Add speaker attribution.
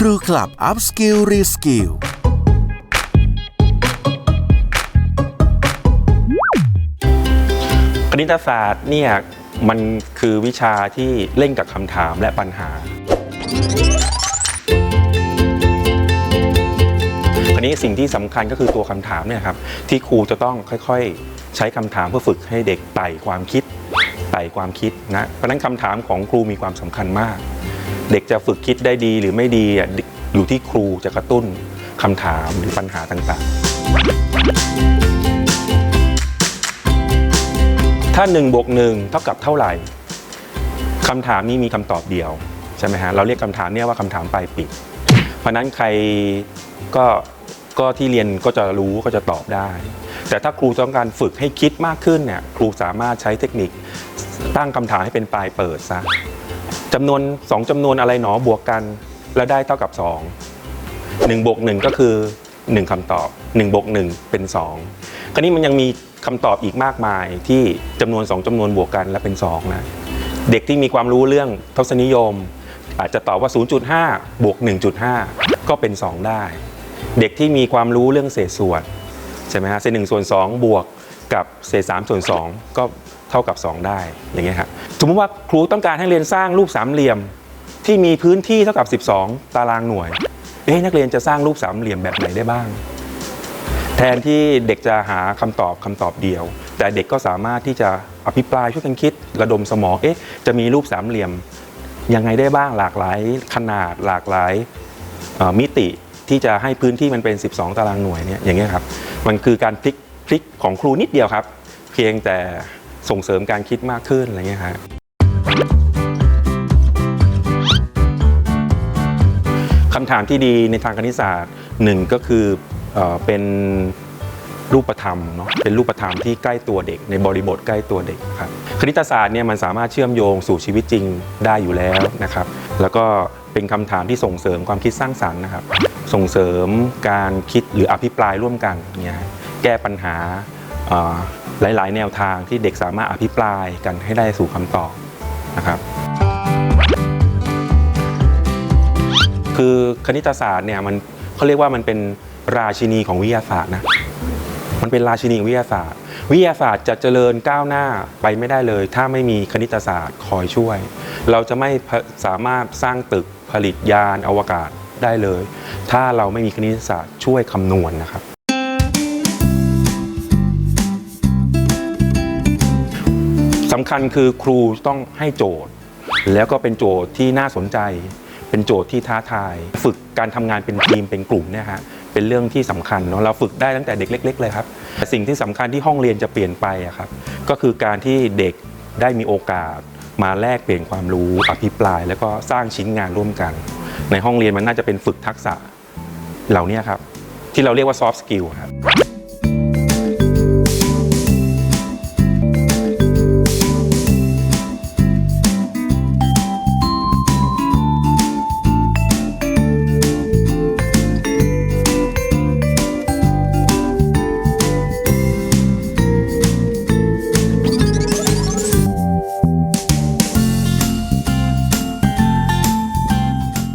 Speaker 1: ครูคลับอัพสกิลรีสกิล
Speaker 2: คณิตศาสตร์เนี่ยมันคือวิชาที่เล่นกับคำถามและปัญหา อันนี้สิ่งที่สำคัญก็คือตัวคำถามเนี่ยครับที่ครูจะต้องค่อยๆ ใช้คำถามเพื่อฝึกให้เด็กไต่ความคิดไต่ความคิดนะเพราะฉะนั้นคำถามของครูมีความสำคัญมาก เด็กจะฝึกคิดได้ดีหรือไม่ดีอยู่ที่ครูจะกระตุ้นคำถามหรือปัญหาต่างๆ ถ้า1บวก1เท่ากับเท่าไหร่คำถามนี้มีคำตอบเดียวใช่ไหมฮะเราเรียกคำถามเนี่ยว่าคำถามปลายปิดเพราะฉะนั้นใครก็ก็ที่เรียนก็จะรู้ก็จะตอบได้ แต่ถ้าครูต้องการฝึกให้คิดมากขึ้นเนี่ยครูสามารถใช้เทคนิคตั้งคำถามให้เป็นปลายเปิดซะ จำนวน 2จำนวนอะไรหนอบวกกัน แล้วได้เท่ากับ 2 1บวก1ก็คือ 1คำตอบ 1บวก1เป็น 2 คราวนี้มันยังมีคำตอบอีกมากมายที่จำนวน 2จำนวนบวกกันแล้วเป็น2นะเด็กที่มีความรู้เรื่องทศนิยม อาจจะตอบว่า 0.5 บวก 1.5 ก็เป็น 2 ได้ เด็กที่มีความรู้เรื่องเศษส่วนใช่ไหมฮะเศษหนึ่งส่วน2บวกกับเศษ3ส่วน2ก็ เท่ากับ 2 ได้อย่างเงี้ยครับสมมติว่าครูต้องการให้เรียนสร้างรูปสามเหลี่ยม ที่มีพื้นที่เท่ากับ 12 ตารางหน่วยเอ๊ะนักเรียนจะสร้างรูปสามเหลี่ยมแบบไหนได้บ้าง แทนที่เด็กจะหาคำตอบคำตอบเดียว แต่เด็กก็สามารถที่จะอภิปรายช่วยกันคิด ระดมสมองเอ๊ะจะมีรูปสามเหลี่ยมยังไงได้บ้างหลากหลายขนาดหลากหลายมิติที่จะให้พื้นที่มันเป็น 12 ตารางหน่วยเนี่ยอย่างเงี้ยครับมันคือการพลิกพลิกของครูนิดเดียวครับ เพียงแต่ ส่งเสริมการคิดมากขึ้นอะไรเงี้ยฮะคำถามที่ดีในทางคณิตศาสตร์หนึ่งก็คือเป็นรูปธรรมเนาะเป็นรูปธรรมที่ใกล้ตัวเด็ก ในบริบทใกล้ตัวเด็กครับคณิตศาสตร์เนี่ยมันสามารถเชื่อมโยงสู่ชีวิตจริงได้อยู่แล้วนะครับ แล้วก็เป็นคำถามที่ส่งเสริมความคิดสร้างสรรค์นะครับ ส่งเสริมการคิดหรืออภิปรายร่วมกันเนี่ยแก้ปัญหา หลาย ๆ แนวทางที่เด็กสามารถอภิปรายกันให้ได้สู่คำตอบนะครับ คือคณิตศาสตร์เนี่ยมันเขาเรียกว่ามันเป็นราชินีของวิทยาศาสตร์นะมันเป็นราชินีวิทยาศาสตร์ วิทยาศาสตร์จะเจริญก้าวหน้าไปไม่ได้เลย ถ้าไม่มีคณิตศาสตร์คอยช่วย เราจะไม่สามารถสร้างตึกผลิตยานอวกาศได้เลย ถ้าเราไม่มีคณิตศาสตร์ช่วยคำนวณนะครับ สำคัญคือครูต้องให้โจทย์ แล้วก็เป็นโจทย์ที่น่าสนใจ เป็นโจทย์ที่ท้าทาย ฝึกการทำงานเป็นทีมเป็นกลุ่มเนี่ยฮะเป็นเรื่องที่สำคัญเนาะเราฝึกได้ตั้งแต่เด็กเล็ก ๆ เลยครับแต่สิ่งที่สำคัญที่ห้องเรียนจะเปลี่ยนไปอะครับก็คือการที่เด็กได้มีโอกาสมาแลกเปลี่ยนความรู้อภิปราย แล้วก็สร้างชิ้นงานร่วมกัน ในห้องเรียนมันน่าจะเป็นฝึกทักษะเหล่านี้ครับที่เราเรียกว่า soft skill ครับ